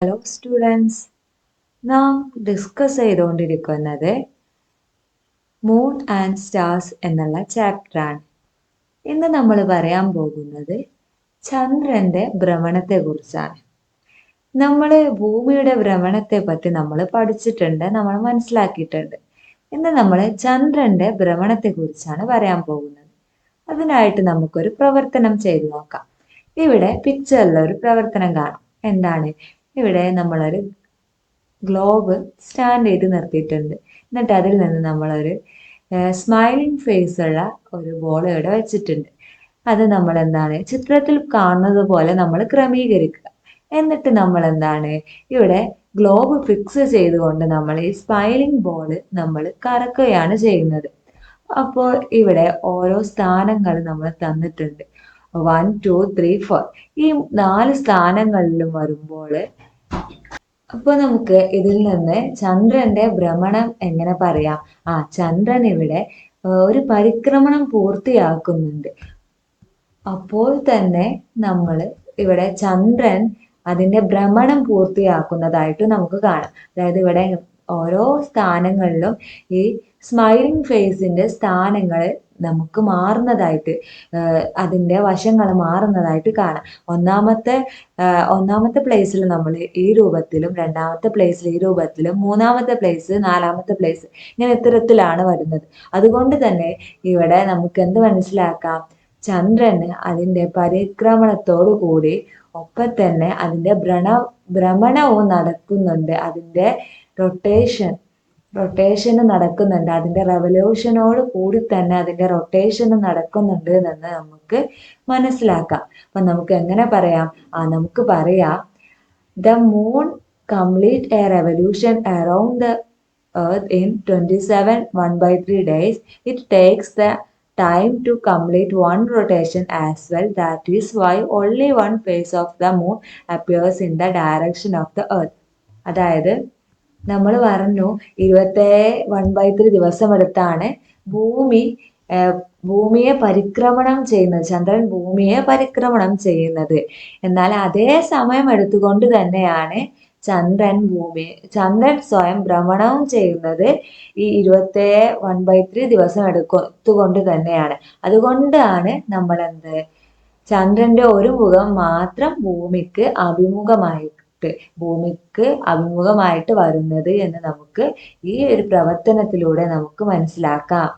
Hello students നാം discuss ചെയ്തുകൊണ്ടിരിക്കുന്നത് moon and stars എന്നുള്ള ചാപ്റ്ററാണ് ഇന്ന് നമ്മൾ പറയാൻ പോകുന്നത് ചന്ദ്രന്റെ ഭ്രമണത്തെക്കുറിച്ചാണ്. നമ്മൾ ഭൂമിയുടെ ഭ്രമണത്തെ പറ്റി നമ്മൾ പഠിച്ചിട്ടുണ്ട് നമ്മൾ മനസ്സിലാക്കിയിട്ടുണ്ട്. ഇന്ന് നമ്മൾ ചന്ദ്രന്റെ ഭ്രമണത്തെക്കുറിച്ചാണ് പറയാൻ പോകുന്നത്. അതിനായിട്ട് നമുക്കൊരു പ്രവർത്തനം ചെയ്തു നോക്കാം. ഇവിടെ പിക്ചറിൽ ഒരു പ്രവർത്തനം കാണാം. എന്താണ്? ഇവിടെ നമ്മളൊരു ഗ്ലോബ് സ്റ്റാൻഡ് ചെയ്ത് നിർത്തിയിട്ടുണ്ട്. എന്നിട്ട് അതിൽ നിന്ന് നമ്മളൊരു സ്മൈലിംഗ് ഫേസ് ഉള്ള ഒരു ബോൾ ഇവിടെ വെച്ചിട്ടുണ്ട്. അത് നമ്മൾ എന്താണ് ചിത്രത്തിൽ കാണുന്നത് പോലെ നമ്മൾ ക്രമീകരിക്കുക. എന്നിട്ട് നമ്മൾ എന്താണ് ഇവിടെ ഗ്ലോബ് ഫിക്സ് ചെയ്തുകൊണ്ട് നമ്മൾ ഈ സ്മൈലിംഗ് ബോൾ നമ്മൾ കറക്കുകയാണ് ചെയ്യുന്നത്. അപ്പോൾ ഇവിടെ ഓരോ സ്ഥാനങ്ങൾ നമ്മൾ തന്നിട്ടുണ്ട്. വൺ ടു ത്രീ ഫോർ ഈ നാല് സ്ഥാനങ്ങളിലും വരുമ്പോൾ അപ്പോൾ നമുക്ക് ഇതിൽ നിന്ന് ചന്ദ്രന്റെ ഭ്രമണം എങ്ങനെ പറയാം? ആ ചന്ദ്രൻ ഇവിടെ ഒരു പരിക്രമണം പൂർത്തിയാക്കുന്നുണ്ട്. അപ്പോൾ തന്നെ നമ്മൾ ഇവിടെ ചന്ദ്രൻ അതിന്റെ ഭ്രമണം പൂർത്തിയാക്കുന്നതായിട്ട് നമുക്ക് കാണാം. അതായത് ഇവിടെ ഓരോ സ്ഥാനങ്ങളിലും ഈ സ്മൈലിംഗ് ഫേസിന്റെ സ്ഥാനങ്ങൾ നമുക്ക് മാറുന്നതായിട്ട് അതിന്റെ വശങ്ങൾ മാറുന്നതായിട്ട് കാണാം. ഒന്നാമത്തെ ഒന്നാമത്തെ പ്ലേസിൽ നമ്മൾ ഈ രൂപത്തിലും രണ്ടാമത്തെ പ്ലേസിൽ ഈ രൂപത്തിലും മൂന്നാമത്തെ പ്ലേസ് നാലാമത്തെ പ്ലേസ് ഇങ്ങനെ ഇത്തരത്തിലാണ് വരുന്നത്. അതുകൊണ്ട് തന്നെ ഇവിടെ നമുക്ക് എന്ത് മനസ്സിലാക്കാം? ചന്ദ്രന് അതിന്റെ പരിക്രമണത്തോടു കൂടി ഒപ്പം തന്നെ അതിന്റെ ഭ്രണ ഭ്രമണവും നടക്കുന്നുണ്ട്. അതിന്റെ റൊട്ടേഷൻ റൊട്ടേഷൻ നടക്കുന്നുണ്ട്. അതിന്റെ റെവല്യൂഷനോട് കൂടി തന്നെ അതിന്റെ റൊട്ടേഷൻ നടക്കുന്നുണ്ട് എന്ന് നമുക്ക് മനസ്സിലാക്കാം. അപ്പം നമുക്ക് എങ്ങനെ പറയാം? ആ നമുക്ക് പറയാം. The moon complete a revolution around the earth in twenty seven one by three days it takes the time to complete one rotation as well that is why only one face of the moon appears in the direction of the earth അതായത് നമ്മൾ പറഞ്ഞു ഇരുപത്തേഴ് one by three ദിവസം എടുത്താണ് ഭൂമി ഭൂമിയെ പരിക്രമണം ചെയ്യുന്നത്. ചന്ദ്രൻ ഭൂമിയെ പരിക്രമണം ചെയ്യുന്നത്. എന്നാൽ അതേ സമയം എടുത്തുകൊണ്ട് തന്നെയാണ് ചന്ദ്രൻ ഭൂമി ചന്ദ്രൻ സ്വയം ഭ്രമണവും ചെയ്യുന്നത് ഈ ഇരുപത്തേഴ് വൺ ബൈ ത്രീ ദിവസം എടുത്തുകൊണ്ട് തന്നെയാണ്. അതുകൊണ്ടാണ് നമ്മൾ എന്ത് ചന്ദ്രന്റെ ഒരു മുഖം മാത്രം ഭൂമിക്ക് ഭൂമിക്ക് അഭിമുഖമായിട്ട് വരുന്നത് എന്ന് നമുക്ക് ഈ ഒരു പ്രവർത്തനത്തിലൂടെ നമുക്ക് മനസ്സിലാക്കാം.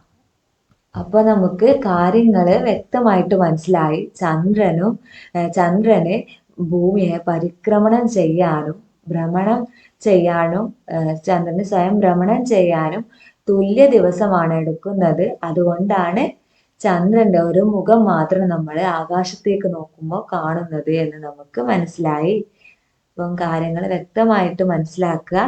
അപ്പൊ നമുക്ക് കാര്യങ്ങൾ വ്യക്തമായിട്ട് മനസ്സിലായി. ചന്ദ്രനും ചന്ദ്രന് ഭൂമിയെ പരിക്രമണം ചെയ്യാനും ഭ്രമണം ചെയ്യാനും ചന്ദ്രന് സ്വയം ഭ്രമണം ചെയ്യാനും തുല്യ ദിവസമാണ് എടുക്കുന്നത്. അതുകൊണ്ടാണ് ചന്ദ്രന്റെ ഒരു മുഖം മാത്രം നമ്മൾ ആകാശത്തേക്ക് നോക്കുമ്പോൾ കാണുന്നത് എന്ന് നമുക്ക് മനസ്സിലായി. അപ്പം കാര്യങ്ങൾ വ്യക്തമായിട്ട് മനസ്സിലാക്കുക.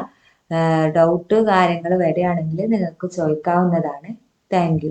ഡൗട്ട് കാര്യങ്ങൾ വരികയാണെങ്കിൽ നിങ്ങൾക്ക് ചോദിക്കാവുന്നതാണ്. താങ്ക്